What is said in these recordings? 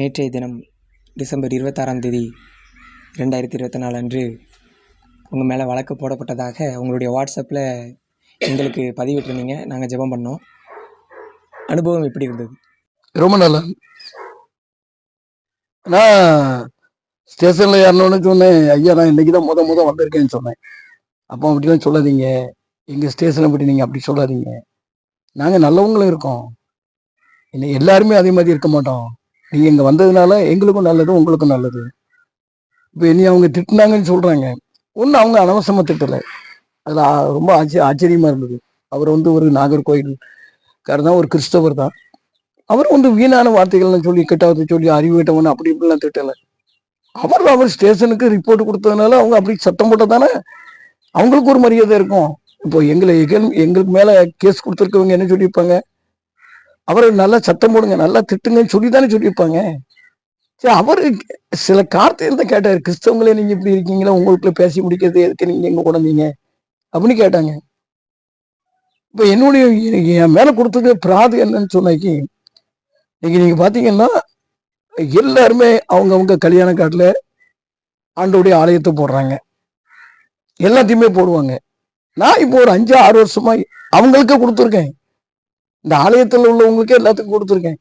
நேற்றைய தினம் டிசம்பர் இருபத்தாறாம் தேதி ரெண்டாயிரத்தி இருபத்தி நாலு அன்று உங்கள் மேலே வழக்கு போடப்பட்டதாக உங்களுடைய வாட்ஸ்அப்பில் எங்களுக்கு பதிவிட்டிருந்தீங்க. நாங்கள் ஜெபம் பண்ணோம். அனுபவம் எப்படி இருந்தது? ரொம்ப நல்லா. நான் ஸ்டேஷனில் ஏறினோன்னு சொன்னேன். ஐயா நான் இன்றைக்கி தான் முத முத வந்திருக்கேன்னு சொன்னேன். அப்போ அப்படிலாம் சொல்லாதீங்க. எங்கள் ஸ்டேஷனை பற்றி நீங்கள் அப்படி சொல்லாதீங்க. நாங்கள் நல்லவங்களும் இருக்கோம். இல்லை எல்லாருமே அதே மாதிரி இருக்க மாட்டோம். நீ இங்கே வந்ததுனால எங்களுக்கும் நல்லது உங்களுக்கும் நல்லது. இப்போ இனி அவங்க திட்டினாங்கன்னு சொல்கிறாங்க ஒன்றும் அவங்க அனவசமாக திட்டலை. அதில் ரொம்ப ஆச்சரிய ஆச்சரியமாக இருந்தது. அவர் வந்து ஒரு நாகர்கோயில் தான் ஒரு கிறிஸ்தவர் தான். அவர் வந்து வீணான வார்த்தைகள்லாம் சொல்லி கெட்டாவது சொல்லி அறிவு கெட்டவன் அப்படி இப்படிலாம் திட்டலை. அவர் அவர் ஸ்டேஷனுக்கு ரிப்போர்ட் கொடுத்ததுனால அவங்க அப்படி சத்தம் போட்டதானே அவங்களுக்கு ஒரு மரியாதை இருக்கும். இப்போ எங்களை எங்கள் எங்களுக்கு மேல கேஸ் கொடுத்துருக்கவங்க என்ன சொல்லியிருப்பாங்க? அவரை நல்லா சத்தம் போடுங்க நல்லா திட்டுங்கன்னு சொல்லி தானே சொல்லியிருப்பாங்க. சரி அவரு சில கார்த்தைகள் தான் கேட்டார். கிறிஸ்தவங்களே நீங்கள் இப்படி இருக்கீங்களா? உங்களுக்குள்ள பேசி முடிக்கிறது எதுக்கு நீங்கள் எங்கே கொண்டீங்க அப்படின்னு கேட்டாங்க. இப்போ என்னுடைய என் மேலே கொடுத்தது பிராது என்னன்னு சொன்னாக்கி இன்னைக்கு நீங்க பார்த்தீங்கன்னா எல்லாருமே அவங்கவுங்க கல்யாண காட்டில் ஆண்டோடைய ஆலயத்தை போடுறாங்க. எல்லாத்தையுமே போடுவாங்க. நான் இப்போ ஒரு அஞ்சு ஆறு வருஷமா அவங்களுக்கே கொடுத்துருக்கேன். இந்த ஆலயத்தில் உள்ளவங்களுக்கே எல்லாத்துக்கும் கொடுத்துருக்கேன்.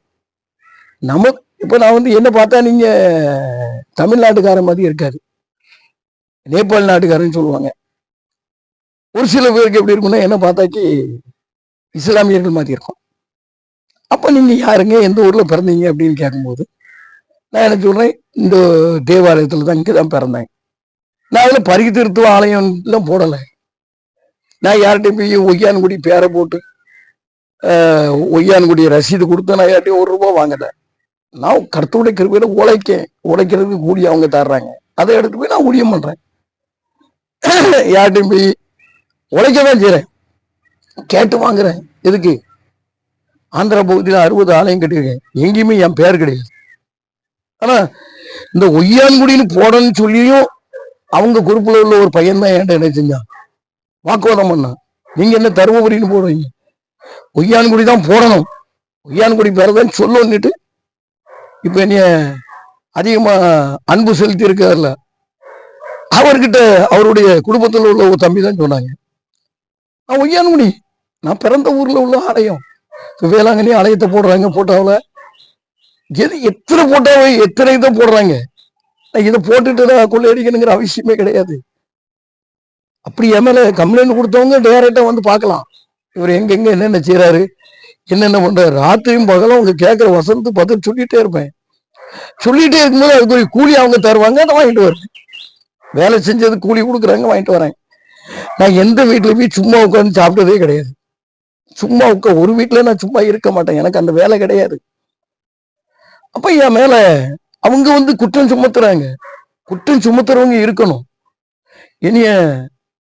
நம்ம இப்போ நான் வந்து என்ன பார்த்தா நீங்க தமிழ்நாட்டுக்காரன் மாதிரி இருக்காது நேபாள் நாட்டுக்காரன்னு சொல்லுவாங்க. ஒரு சில பேருக்கு எப்படி இருக்கும்னா என்ன பார்த்தாக்கி இஸ்லாமியர்கள் மாதிரி இருக்கும். அப்போ நீங்க யாருங்க? எந்த ஊர்ல பிறந்தீங்க? அப்படின்னு கேட்கும்போது நான் என்ன சொல்றேன் இந்த தேவாலயத்தில் தான் இங்கே தான் பிறந்தேன். நான் அதில் பருகி திருத்துவ ஆலயம்லாம் போடலை. நான் யார்கிட்டையும் போய் ஒய்யான்குடி பேரை போட்டு ஒய்யான்குடி ரசீது கொடுத்து நான் யார்ட்டையும் ஒரு ரூபா வாங்கிட்டேன் நான் கருத்துடைய கிருபையில உழைக்கேன். உழைக்கிறதுக்கு கூலி அவங்க தர்றாங்க. அதை எடுத்து போய் நான் ஊழியம் பண்றேன். யார்ட்டையும் போய் உழைக்க தான் கேட்டு வாங்குறேன். எதுக்கு? ஆந்திரா பகுதியில் அறுபது ஆலயம் கட்டியிருக்கேன். எங்கேயுமே என் பேர் கிடையாது. ஆனா இந்த ஒய்யான்குடின்னு போடணும்னு சொல்லியும் அவங்க குரூப்ல உள்ள ஒரு பையன் தான் என்கிட்ட என்ன செஞ்சான். வாக்குவாதம் பண்ணான். நீங்க என்ன தருமபுரின்னு போடுவீங்க ஒய்யான்குடி தான் போடணும். ஒய்யான்குடி பேரதான் சொல்லணுன்னுட்டு இப்போ என்னைய அதிகமா அன்பு செலுத்தி இருக்கார்ல அவர்கிட்ட அவருடைய குடும்பத்தில் உள்ள ஒரு தம்பி தான் சொன்னாங்க. நான் ஒய்யான்குடி நான் பிறந்த ஊர்ல உள்ள ஆலயம். இப்போ வேளாங்கண்ணி ஆலயத்தை போடுறாங்க போட்டாவில். எது எத்தனை போட்டாவே எத்தனை இதை போடுறாங்க? நான் இதை போட்டுட்டு நான் கொள்ளையடிக்கணுங்கிற அவசியமே கிடையாது. அப்படி என் கம்ப்ளைண்ட் கொடுத்தவங்க டைரக்டாக வந்து பார்க்கலாம். இவர் எங்கெங்க என்னென்ன செய்யறாரு என்னென்ன பண்றாரு? ராத்திரியும் பகலும் அவங்க கேட்குற வசந்து பார்த்து சொல்லிட்டே இருப்பேன். சொல்லிட்டே இருக்கும்போது அதுக்குரிய கூலி அவங்க தருவாங்க அதை வாங்கிட்டு வரேன் வேலை செஞ்சது கூலி கொடுக்குறாங்க வாங்கிட்டு வரேன். நான் எந்த வீட்டுல போய் சும்மா உட்காந்து சாப்பிட்டதே கிடையாது. சும்மா உட்கா ஒரு வீட்டுல நான் சும்மா இருக்க மாட்டேன். எனக்கு அந்த வேலை கிடையாது. அப்ப என் மேல அவங்க வந்து குற்றம் சுமத்துறாங்க. குற்றம் சுமத்துறவங்க இருக்கணும். இனிய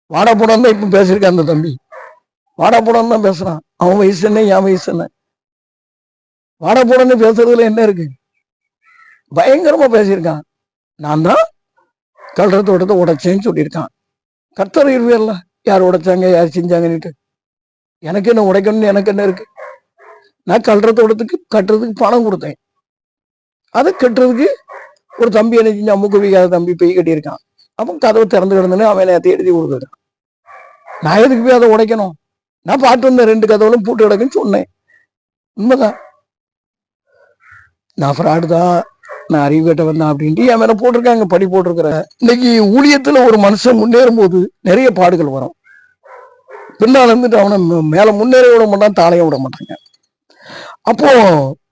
வாடா போடான்னு தான் இப்ப பேசியிருக்கான் அந்த தம்பி. வாடா தான் பேசுறான். அவன் வயசு என்ன என் வயசு என்ன? வாடா பேசுறதுல என்ன இருக்கு? பயங்கரமா பேசியிருக்கான். நான் தான் கல்ற தோட்டத்தை உடைச்சேன்னு சொல்லியிருக்கான். கர்த்தர் இருவியல்ல யார் உடைச்சாங்க யார் செஞ்சாங்கன்னுட்டு. எனக்கு என்ன உடைக்கணும்னு எனக்கு என்ன இருக்கு? நான் கல்ற தோட்டத்துக்கு கட்டுறதுக்கு பணம் கொடுத்தேன். அதை கட்டுறதுக்கு ஒரு தம்பி என்ன செஞ்சு அம்முக்கு வைக்காத தம்பி போய் கட்டியிருக்கான். அப்போ கதவை திறந்து கிடந்துன்னு அவன் நேரத்தை எழுதி நான் எதுக்கு போய் அதை உடைக்கணும்? நான் பார்த்து வந்தேன் ரெண்டு கதவுகளும் பூட்டு கிடக்குன்னு சொன்னேன். உண்மைதான். நான் ஃப்ராடு தான் நான் அறிவு கேட்ட வந்தேன் அப்படின்ட்டு என் மேல போட்டிருக்காங்க படி போட்டிருக்கிறேன் இன்னைக்கு ஊழியத்துல ஒரு மனுஷன் முன்னேறும் போது நிறைய பாடுகள் வரும். பின்னால் இருந்துட்டு அவனை மேலே மேல முன்னேற விட மாட்டான் தாளைய விட மாட்டாங்க. அப்போ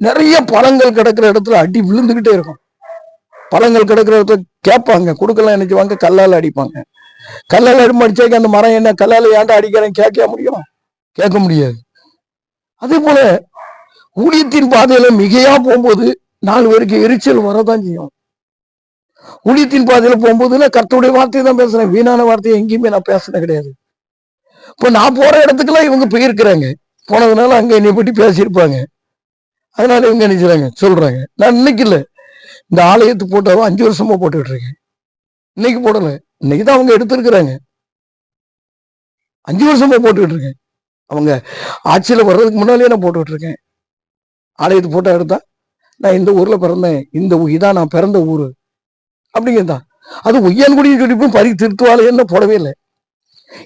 நிறைய பழங்கள் கிடக்கிற இடத்துல அடி விழுந்துகிட்டே இருக்கும். பழங்கள் கிடக்கிற இடத்துல கேட்பாங்க கொடுக்கலாம் நினைச்சுவாங்க கல்லால் அடிப்பாங்க. கல்லால் அடிமடிச்சாக்க அந்த மரம் என்ன கல்லால் ஏன்டா அடிக்கிறேன் கேட்க முடியும். கேட்க முடியாது. அதே போல ஊழியத்தின் பாதையில மிகையா போகும்போது நாலு பேருக்கு எரிச்சல் வரதான் செய்யும். ஊழியத்தின் பாதையில போகும்போது நான் கர்த்தருடைய வார்த்தையை தான் பேசுறேன். வீணான வார்த்தையை எங்கேயுமே நான் பேசுனது கிடையாது. இப்போ நான் போற இடத்துக்கெல்லாம் இவங்க போயிருக்கிறாங்க. போனதுனால அங்க என்னை பற்றி பேசியிருப்பாங்க. அதனால இவங்க நினைச்சாங்க சொல்றாங்க. நான் இன்னைக்கு இல்ல. இந்த ஆலயத்து போட்டாவும் அஞ்சு வருஷமா போட்டுக்கிட்டு இருக்கேன். இன்னைக்கு போடல. இன்னைக்கு தான் அவங்க எடுத்திருக்கிறாங்க. அஞ்சு வருஷமா போட்டுக்கிட்டு இருக்கேன். அவங்க ஆட்சியில வர்றதுக்கு முன்னாலே நான் போட்டுக்கிட்டு இருக்கேன் ஆலயத்து போட்டோ எடுத்தா நான் இந்த ஊர்ல பிறந்தேன். இந்த ஊ- இதான் நான் பிறந்த ஊர். அப்படிங்கிறதான் அது ஒய்யான்குடியும் சொல்லி பறி திருத்துவாலைன்னு போடவே இல்லை.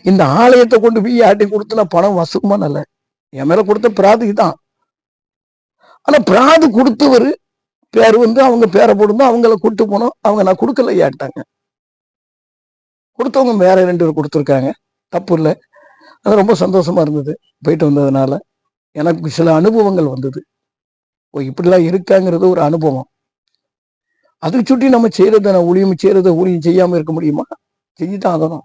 இந்த ஆலயத்தை கொண்டு போய் யார்ட்டையும் கொடுத்து நான் பணம் வசூமா நல்ல? என் மேல கொடுத்த பிராது தான் ஆனால் பிராது கொடுத்தவர் பேர் வந்து அவங்க பேரை போடும்போது அவங்கள கூட்டு போனோம். அவங்க நான் கொடுக்கல ஏட்டாங்க கொடுத்தவங்க வேற ரெண்டு பேர் கொடுத்துருக்காங்க. தப்பு இல்லை. அது ரொம்ப சந்தோஷமா இருந்தது போயிட்டு வந்ததுனால. எனக்கு சில அனுபவங்கள் வந்தது. ஓ இப்படிலாம் இருக்காங்கிறது ஒரு அனுபவம். அதுக்கு சுட்டி நம்ம செய்யறத நான் ஊழியம் செய்யறத ஊழியம் செய்யாம இருக்க முடியுமா? செஞ்சுதான் ஆகணும்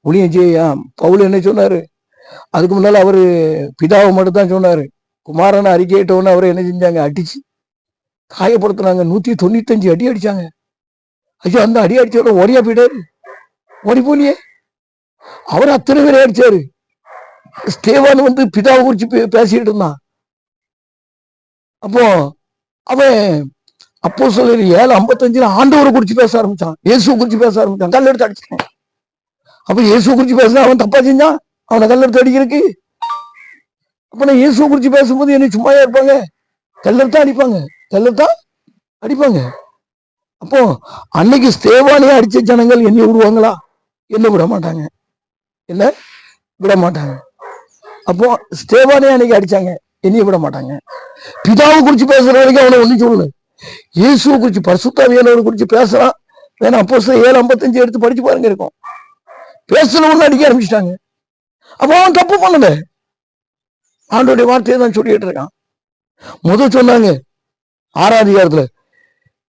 ஊழியம் செய்யா? பவுல் என்ன சொன்னாரு? அதுக்கு முன்னால அவரு பிதாவை மட்டும் தான் சொன்னாரு. குமாரனை அறிக்கையிட்டவொன்னு அவரை என்ன செஞ்சாங்க? அடிச்சு காயப்படுத்தினாங்க. நூத்தி தொண்ணூத்தஞ்சு அடி அடிச்சாங்க. ஐயோ அந்த அடி அடிச்சவர ஓடியா போயிட்டாரு? ஓடி போலியே அவர் அத்தனை பேர் அடிச்சாரு ஸ்டேவான் வந்து பிதாவை குறிச்சு பே- பேசிட்டு இருந்தான். அப்போ அவன் அப்போ சொல்ல ஏழு ஐம்பத்தஞ்சுல ஆண்டவரை குறிச்சு பேச ஆரம்பிச்சான். இயேசு குறிச்சு பேச ஆரம்பிச்சான். கல் எடுத்து அடிச்சிட்டான். அப்ப இயேசு குறிச்சு பேச அவன் தப்பா செஞ்சான் அவனை கல் எடுத்து அடிக்கிறதுக்கு? அப்ப நான் இயேசு குறிச்சு பேசும்போது என்ன சும்மா இருப்பாங்க கல்லெடுத்தா அடிப்பாங்க. கல்லெடுத்தா அடிப்பாங்க. அப்போ அன்னைக்கு ஸ்தேவானே அடிச்ச ஜனங்கள் என்னை விடுவாங்களா? என்ன விட மாட்டாங்க. என்ன விட மாட்டாங்க அப்போ ஸ்டேவானே அன்னைக்கு அடிச்சாங்க. என்னையும் விட மாட்டாங்க பிதாவை குறிச்சு பேசுற வரைக்கும் அவனை ஒண்ணும் சொல்லணும் இயேசுவை குறிச்சு பரிசுத்தாவியானவரை குறிச்சு பேசுறான். வேணா அப்போ ஏழு ஐம்பத்தஞ்சு எடுத்து படிச்சு பாருங்க இருக்கும். பேசல ஒண்ணு அடிக்க ஆரம்பிச்சிட்டாங்க. அப்போ அவன் தப்பு பண்ணல. ஆண்டோடைய வார்த்தையை தான் சொல்லிட்டு இருக்கான் முதல் சொன்னாங்க ஆறாம் அதிகாரத்துல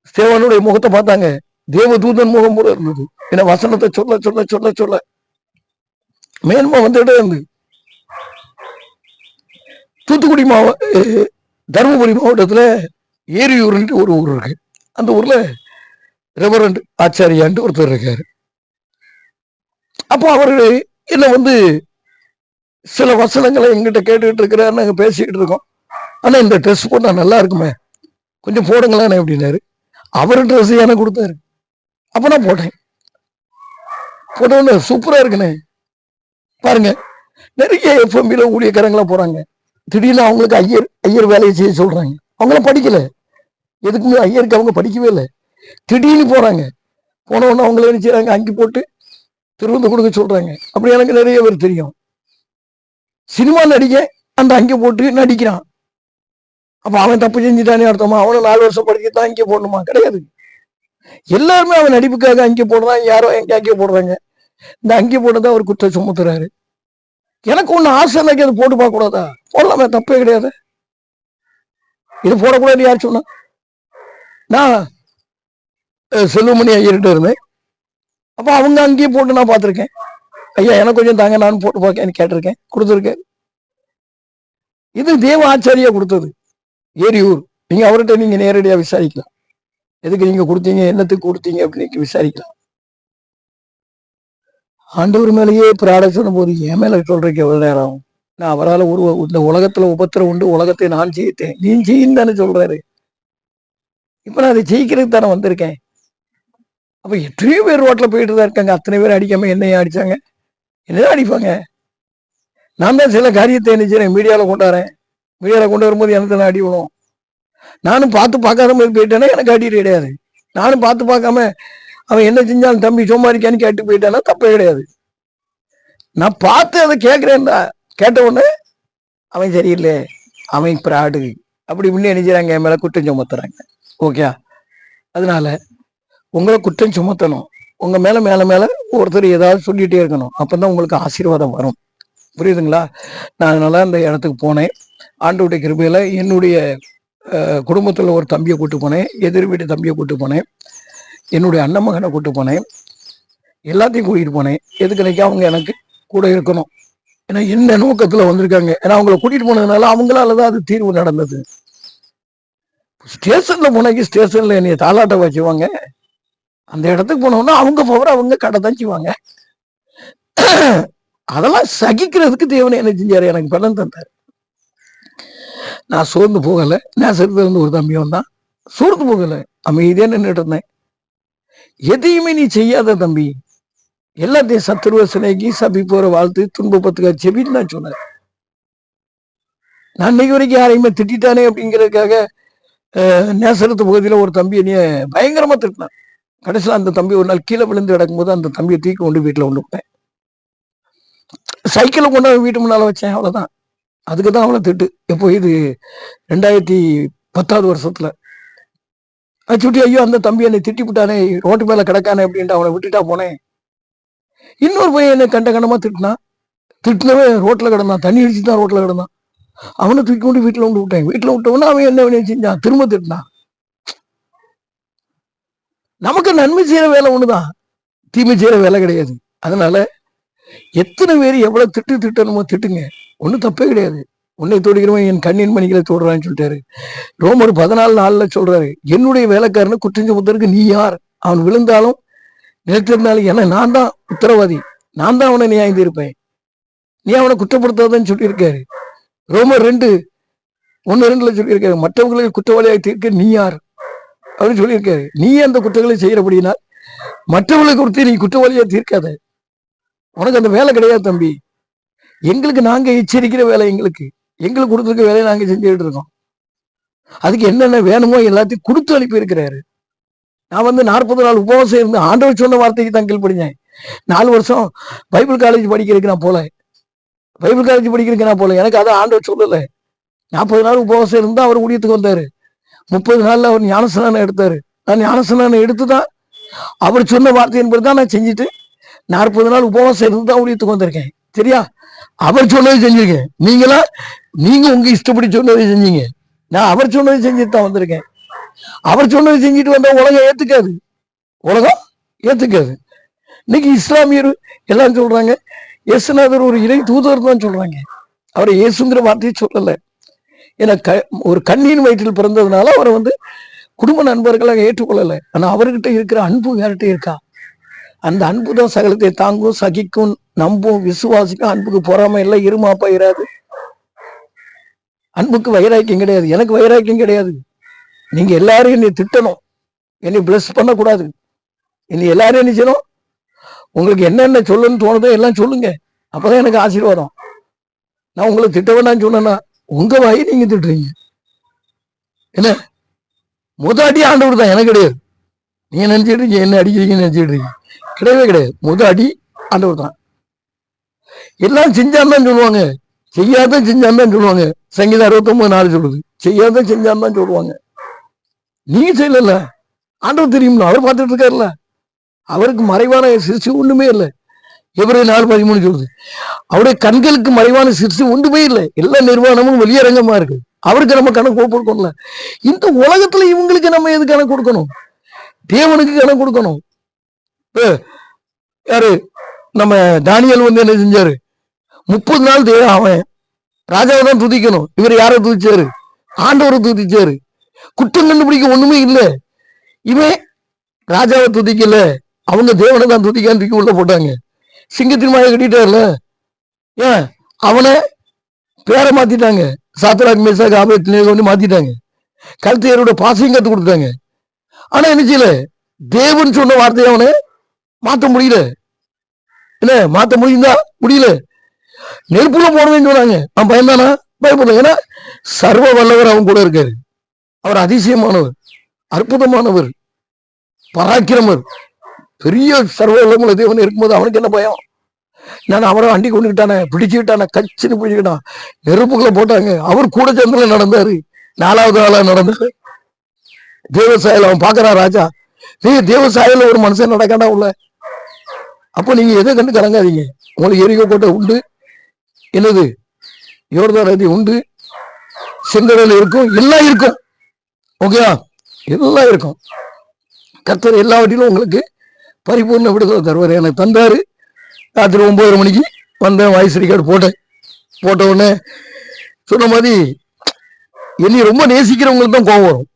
ஸ்தேவானுடைய முகத்தை பார்த்தாங்க. தேவதூதன் முகம் கூட இருந்தது. ஏன்னா வசனத்தை சொல்ல சொல்ல சொல்ல சொல்ல. மேன்மை வந்துட்டே இருந்து. தூத்துக்குடி மாவ தருமபுரி மாவட்டத்தில் ஏரியூர்ன்ட்டு ஒரு ஊர் இருக்கு. அந்த ஊரில் ரெவரண்ட் ஆச்சாரியான்ட்டு ஒருத்தர் இருக்கார். அப்போ அவர் என்ன வந்து சில வசனங்களை எங்கிட்ட கேட்டுக்கிட்டு இருக்கிறார் நாங்கள் பேசிக்கிட்டு இருக்கோம். ஆனால் இந்த ட்ரெஸ் போட்டால் நல்லா இருக்குமே. கொஞ்சம் போடுங்களேன் அப்படின்னாரு. அவர் ட்ரெஸ் எனக்கு கொடுத்தாரு. அப்போ நான் போட்டேன். போட்டோன்னு சூப்பராக இருக்குண்ணே. பாருங்க நிறைய எஃப்எம்பில ஊழியக்காரங்களா போறாங்க. திடீர்னு அவங்களுக்கு ஐயர் ஐயர் வேலையை செய்ய சொல்றாங்க. அவங்களாம் படிக்கல. எதுக்குமே ஐயருக்கு அவங்க படிக்கவே இல்லை. திடீர்னு போறாங்க. போன உடனே அவங்கள என்ன செய்யறாங்க அங்கி போட்டு திருவந்து கொடுக்க சொல்றாங்க. அப்படி எனக்கு நிறைய பேர் தெரியும். சினிமா நடிக்க அந்த அங்கி போட்டு நடிக்கிறான். அப்போ அவன் தப்பு செஞ்சுட்டானே அர்த்தமா? அவனை நாலு வருஷம் படிக்கத்தான் அங்கே போடணுமா? கிடையாது. எல்லாருமே அவன் நடிப்புக்காக அங்கே போடுறான். யாரோ எங்க அங்கே போடுறாங்க. இந்த அங்கி போட்டதான் அவர் குற்றம் சுமத்துறாரு. எனக்கு ஒன்று ஆசை இல்லைக்கு அது போட்டு பார்க்க கூடாதா போடலாமே தப்பே கிடையாது. இது போடக்கூடாது யார் சொன்னா? நான் செல்வமணி ஐயர்கிட்ட இருந்தேன். அப்போ அவங்க அங்கேயே போட்டு நான் பார்த்திருக்கேன். ஐயா எனக்கு கொஞ்சம் தாங்க நான் போட்டு பார்க்கேன்னு கேட்டிருக்கேன். கொடுத்துருக்கேன். இது தேவ ஆச்சாரியா கொடுத்தது. ஏரியூர் நீங்கள் அவர்கிட்ட நீங்க நேரடியா விசாரிக்கலாம். எதுக்கு நீங்க கொடுத்தீங்க என்னத்துக்கு கொடுத்தீங்க அப்படின்னு விசாரிக்கலாம். ஆண்டவர் மேலேயே பிராட போது என் மேல சொல்றதுக்கு எவ்வளவு நேரம்? ஆகும்? நான் அவரால் ஒரு இந்த உலகத்துல உபத்திரம் உண்டு உலகத்தை நான் ஜெயித்தேன். நீ ஜெயின்னு தானே சொல்றாரு. இப்ப நான் அதை ஜெயிக்கிறதுக்கு தானே வந்திருக்கேன். அப்ப எத்தனையோ பேர் ரோட்ல போயிட்டு தான் இருக்காங்க. அத்தனை பேர் அடிக்காம என்னையும் அடிச்சாங்க? என்னதான் அடிப்பாங்க? நான் தான் சில காரியத்தை என்ன செய்றேன்? மீடியாவில் கொண்டாடுறேன் மீடியாவில் கொண்டு வரும்போது எனக்கு தானே அடி விடும் நானும் பார்த்து பார்க்காத மாதிரி போயிட்டேன்னா எனக்கு அடி கிடையாது. நானும் பார்த்து பார்க்காம அவன் என்ன செஞ்சாலும் தம்பி சோமாரிக்கான்னு கேட்டு போயிட்டானா தப்பே கிடையாது. நான் பார்த்து அதை கேட்குறேன்டா கேட்ட உடனே அவன் சரியில்லை. அவன் பிராடு அப்படி இப்படின்னு என்ன என் மேலே குற்றம் சுமத்துறாங்க. ஓகே அதனால உங்களை குற்றம் சுமத்தணும். உங்கள் மேலே மேலே மேலே ஒருத்தர் ஏதாவது சொல்லிகிட்டே இருக்கணும். அப்போ தான் உங்களுக்கு ஆசீர்வாதம் வரும். புரியுதுங்களா? நான் அதனால அந்த இடத்துக்கு போனேன். ஆண்டோடைய கிருபையில் என்னுடைய குடும்பத்தில் ஒரு தம்பியை கூட்டு போனேன். எதிர் வீட்டு தம்பியை கூட்டு போனேன். என்னுடைய அண்ணன் மகனை கூட்டு போனேன். எல்லாத்தையும் கூட்டிட்டு போனேன். எதுக்கு அவங்க எனக்கு கூட இருக்கணும். ஏன்னா என்ன நோக்கத்துல வந்திருக்காங்க. ஏன்னா அவங்கள கூட்டிட்டு போனதுனால அவங்களாலதான் அது தீர்வு நடந்தது. ஸ்டேஷன்ல போனாக்கி ஸ்டேஷன்ல என்னைய தாளாட்ட வச்சுவாங்க. அந்த இடத்துக்கு போனோம்னா அவங்க பவர் அவங்க கடை தான் செய்வாங்க. அதெல்லாம் சகிக்கிறதுக்கு தேவனை என்ன செஞ்சாரு? எனக்கு பலன் தந்தாரு. நான் சோர்ந்து போகல. நேசத்துல இருந்து ஒரு தம்பி வந்தான். சோர்ந்து போகல. அமைதியா நின்றுட்டு இருந்தேன். எதையுமே நீ செய்யாத தம்பி. எல்லாத்தையும் சத்துருவ சிலைக்கு சபி போற வாழ்த்து துன்பப்பத்துக்க செபின்னு நான் சொன்னேன் நான் இன்னைக்கு வரைக்கும் யாரையுமே திட்டானே அப்படிங்கிறதுக்காக நேசரத்து பகுதியில் ஒரு தம்பி என்னைய பயங்கரமா திட்டினான். கடைசியில் அந்த தம்பி ஒரு நாள் கீழே விழுந்து கிடக்கும்போது அந்த தம்பியை தூக்கி கொண்டு வீட்டில் கொண்டு விட்டேன். சைக்கிளை கொண்டு வீட்டு முன்னால் வச்சேன் அவ்வளோதான் அதுக்கு தான் அவளை திட்டு. எப்போ இது ரெண்டாயிரத்தி பத்தாவது வருஷத்தில் அச்சுட்டி ஐயோ அந்த தம்பி என்னை திட்டி விட்டானே ரோட்டு மேல கிடக்கானே அப்படின்ட்டு அவனை விட்டுட்டா போனேன். இன்னொரு பையன் என்னை கண்ட கண்டமா திட்டினான் திட்டினவன் ரோட்டில் கிடந்தான். தண்ணி அடிச்சு தான் ரோட்ல கிடந்தான். அவனை தூக்கி கொண்டு வீட்டில் கொண்டு விட்டேன். வீட்டில் விட்டவொன்னே அவன் என்ன வேணும் செஞ்சான்? திரும்ப திட்டினான் நமக்கு நன்மை செய்யற வேலை ஒண்ணுதான். தீமை செய்யற வேலை கிடையாது. அதனால எத்தனை பேர் எவ்வளவு திட்டு திட்டணுமோ திட்டுங்க. ஒன்றும் தப்பே கிடையாது. உன்னை தொடுகிறவன் என் கண்ணின் மணிகளை தொடுறான்னு சொல்லிட்டாரு. ரோமர் பதினாலு நாள்ல சொல்றாரு என்னுடைய வேலைக்காரனை குற்றம் சுமத்தருக்கு நீ யார்? அவன் விழுந்தாலும் நிலத்திருந்தாலும் என நான் தான் உத்தரவாதி. நான் தான் அவனை நியாயம் இருப்பேன் நீ அவனை குற்றப்படுத்தாதன்னு சொல்லியிருக்காரு. ரோமர் ரெண்டு ஒன்னு ரெண்டுல சொல்லியிருக்காரு மற்றவங்களுக்கு குற்றவாளியாக தீர்க்க நீ யார்? அப்படின்னு சொல்லியிருக்காரு. நீ அந்த குற்றங்களை செய்யறபடினால் மற்றவர்களை கொடுத்து நீ குற்றவாளியாக தீர்க்காத. உனக்கு அந்த வேலை கிடையாது தம்பி. எங்களுக்கு நாங்க எச்சரிக்கிற வேலை எங்களுக்கு. எங்களுக்கு கொடுத்துருக்க வேலையை நாங்கள் செஞ்சுக்கிட்டு இருக்கோம். அதுக்கு என்னென்ன வேணுமோ எல்லாத்தையும் கொடுத்து அனுப்பி இருக்கிறாரு நான் வந்து நாற்பது நாள் உபவாசம் இருந்து ஆண்டவர் சொன்ன வார்த்தைக்கு தான் கீழ்படிஞ்சேன் நாலு வருஷம் பைபிள் காலேஜ் படிக்கிறதுக்கு நான் போல. பைபிள் காலேஜ் படிக்கிறதுக்கு நான் போல. எனக்கு அதை ஆண்டவர் சொல்லலை. நாற்பது நாள் உபவாசம் இருந்து அவர் ஊழியத்துக்கு வந்தார். முப்பது நாளில் அவர் ஞானஸ்நானம் எடுத்தாரு. நான் ஞானஸ்நானம் எடுத்து தான் அவர் சொன்ன வார்த்தையின்படி தான் நான் செஞ்சுட்டு நாற்பது நாள் உபவாசம் இருந்து தான் ஊழியத்துக்கு வந்திருக்கேன். சரியா? அவர் சொன்னதை செஞ்சிருக்கேன். நீங்களா நீங்க உங்க இஷ்டப்படி சொன்னதை செஞ்சீங்க. நான் அவர் சொன்னதை செஞ்சுட்டு தான் வந்திருக்கேன். அவர் சொன்னதை செஞ்சுட்டு வந்தா உலகம் ஏத்துக்காது. உலகம் ஏத்துக்காது. இன்னைக்கு இஸ்லாமியர் எல்லாம் சொல்றாங்க இயேசுநாதர் ஒரு இறை தூதர் தான் சொல்றாங்க. அவரை இயேசுங்கிற வார்த்தையை சொல்லலை. ஏன்னா க ஒரு கண்ணின் வயிற்றில் பிறந்ததுனால அவரை வந்து குடும்ப நண்பர்களாக ஏற்றுக்கொள்ளலை. ஆனால் அவர்கிட்ட இருக்கிற அன்பு வேறட்டே இருக்கா? அந்த அன்பு தான் சகலத்தை தாங்கும் சகிக்கும் நம்பும் விசுவாசிக்கும் அன்புக்கு பொறாமை இல்லை இருமாப்பா இராது. அன்புக்கு வைராக்கியம் கிடையாது. எனக்கு வைராக்கியம் கிடையாது. நீங்க எல்லாரும் என்னை திட்டணும். என்னை பிளஸ் பண்ணக்கூடாது. இனி எல்லாரும் என்ன செய்யணும். உங்களுக்கு என்னென்ன சொல்லணும்னு தோணுதோ எல்லாம் சொல்லுங்க. அப்பதான் எனக்கு ஆசீர்வாதம். நான் உங்களை திட்ட வேண்டாம்னு சொன்னேன்னா உங்க வாயை நீங்க திட்டுறீங்க. என்ன? முத அடி ஆண்டவர் தான். எனக்கு கிடையாது. நீங்க நினைச்சிட்டு இருக்கீங்க? என்ன அடிக்கிறீங்கன்னு நினைச்சிட்டு இருக்கீங்க. கிடையவே கிடையாது. முதல் அடி ஆண்டவர் தான். எல்லாம் செஞ்சான்னு தான் சொல்லுவாங்க. செய்யாத செஞ்சான் சொல்லுவாங்க. சங்கீதம் அறுபத்தொன்பது நாலு சொல்லுது. செய்யாத செஞ்சான் சொல்லுவாங்க. நீங்க செய்யல ஆண்டவர் தெரியும்ல. அவர் பார்த்துட்டு இருக்காருல்ல. அவருக்கு மறைவான சிருஷ்டி ஒண்ணுமே இல்லை. எவரே நாலு பதிமூணு சொல்லுது. அவருடைய கண்களுக்கு மறைவான சிரிச்சு ஒன்றுமே இல்லை. எல்லா நிர்வாணமும் வெளியரங்கமா இருக்கு. அவருக்கு நம்ம கணக்கு கொடுக்கணும்ல. இந்த உலகத்துல இவங்களுக்கு நம்ம எது கணக்கு கொடுக்கணும்? தேவனுக்கு கணக்கு கொடுக்கணும். யாரு? நம்ம தானியல் வந்து என்ன செஞ்சாரு? முப்பது நாள் தேவை அவன். ராஜாவை தான் துதிக்கணும். இவர் யாரை துதிச்சாரு? ஆண்டவரை துதிச்சாரு. குற்றம் கண்டுபிடிக்க ஒண்ணுமே இல்லை. இவன் ராஜாவை துதிக்கல. அவங்க தேவனை தான் துதிக்கான்னு தூக்கி உள்ள போட்டாங்க. சிங்கத்தின் மாய கட்டிட்டார்ல. ஏன்? அவனை பேரை மாத்திட்டாங்க. சாத்தராக் மேசாக் ஆபரத்திலே வந்து மாத்திட்டாங்க. கல்தையரோட பாசையும் கத்து கொடுத்தாங்க ஆனா என்ன செய்யல? தேவன் சொன்ன வார்த்தையை அவனை மாத்த முடியல. இல்ல மாத்த முடியுதா? முடியல. நெருப்புல போடுவேன்னு சொன்னாங்க நான் பயந்தானா? பயப்படல. ஏன்னா சர்வ வல்லவர் அவன் கூட இருக்காரு. அவர் அதிசயமானவர். அற்புதமானவர். பராக்கிரமர். பெரிய சர்வ வல்லமுள்ள தேவன் இருக்கும்போது அவனுக்கு என்ன பயம்? நான் அவரை அண்டி கொண்டுக்கிட்டானே பிடிச்சுக்கிட்டானே கச்சின்னு பிடிச்சுக்கிட்டான். நெருப்புக்குள்ள போட்டாங்க. அவர் கூட சேர்ந்துல நடந்தாரு. நாலாவது ஆளா நடந்தாரு. தேவசாயில அவன் பாக்குறான் ராஜா. நீங்க தேவசாயில ஒரு மனுஷன் நடக்காண்டா உள்ள? அப்போ நீங்க எதை கண்டு கலங்காதீங்க உங்களுக்கு எரிக்க கோட்டை உண்டு. என்னது யோர்தான் நதி உண்டு. செங்கடல் இருக்கும். எல்லாம் இருக்கும். ஓகேவா எல்லாம் இருக்கும். கத்தர் எல்லாவற்றிலும் உங்களுக்கு பரிபூர்ண விடுதலை தருவார். எனக்கு தந்தார். ராத்திரி ஒம்பது மணிக்கு வந்தேன். வாய்ஸ் ரெக்கார்டு போட்டேன். போட்ட உடனே சொன்ன மாதிரி என்னை ரொம்ப நேசிக்கிறவங்களுக்கு தான் கோவம் வரும்.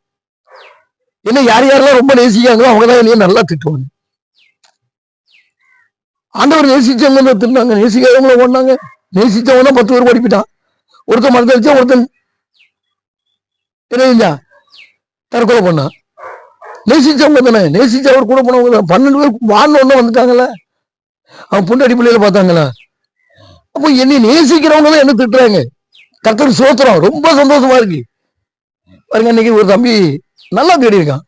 என்ன யார் யாரெல்லாம் ரொம்ப நேசிக்காங்களோ அவங்க தான் என்னைய நல்லா திட்டுவாங்க. ஆண்டவர் நேசிச்சவங்க தான் திட்டாங்க நேசிக்காதவங்கள ஓடினாங்க. நேசித்தவன் தான் பத்து பேர் படிப்பிட்டான் ஒருத்தன் மரத்தை வச்சா ஒருத்தன் என்ன செஞ்சா தற்கொலை பண்ணான். நேசித்தவங்க தானே. நேசிச்ச அவர் கூட போனவங்க தான். பன்னெண்டு பேர் வாழ்ந்த ஒன்றும் வந்துட்டாங்கல்ல. அவன் புண்டடி பிள்ளையில பார்த்தாங்களா? அப்போ என்னை நேசிக்கிறவங்க தான் என்ன திட்டுறாங்க? கத்தர் சோத்திரம் ரொம்ப சந்தோஷமா இருக்கு. பாருங்க இன்னைக்கு ஒரு தம்பி நல்லா தேடி இருக்கான்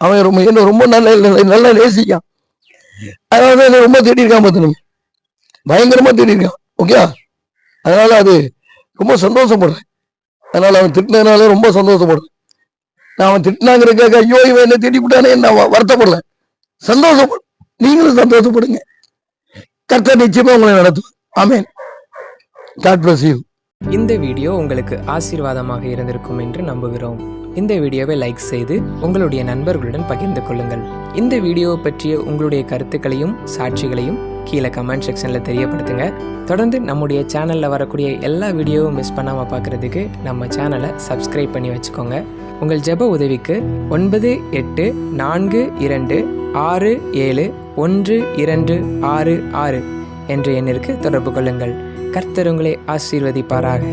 அவன் ரொம்ப என்ன ரொம்ப நல்ல நல்லா நேசிக்கான். அதாவது ரொம்ப தேடி இருக்கான் பார்த்துனுங்க பயங்கரமா தேடி இருக்கான் ஓகே? அதனால அது ரொம்ப சந்தோஷப்படுறேன். அதனால அவன் திட்டினதுனால ரொம்ப சந்தோஷப்படுறேன். நான் அவன் திட்டினாங்கிறக்காக ஐயோ இவன் என்ன திட்டிவிட்டானே நான் வருத்தப்படல. சந்தோஷப்படு நீங்களும் சந்தோஷப்படுங்க. கர்த்தர் நிச்சயமா உங்களை நடத்தும் ஆமேன். காட் bless யூ இந்த வீடியோ உங்களுக்கு ஆசீர்வாதமாக இருந்திருக்கும் என்று நம்புகிறோம். இந்த வீடியோவை லைக் செய்து உங்களுடைய நண்பர்களுடன் பகிர்ந்து கொள்ளுங்கள். இந்த வீடியோவை பற்றிய உங்களுடைய கருத்துக்களையும் சாட்சிகளையும் கீழே கமெண்ட் செக்ஷனில் தெரியப்படுத்துங்க. தொடர்ந்து நம்முடைய சேனலில் வரக்கூடிய எல்லா வீடியோவும் மிஸ் பண்ணாமல் பார்க்குறதுக்கு நம்ம சேனலை சப்ஸ்கிரைப் பண்ணி வச்சுக்கோங்க. உங்கள் ஜெப உதவிக்கு ஒன்பது எட்டு நான்கு இரண்டு ஆறு ஏழு ஒன்று இரண்டு ஆறு ஆறு என்ற எண்ணிற்கு தொடர்பு கொள்ளுங்கள். கர்த்தர் உங்களை ஆசீர்வதிப்பாராக.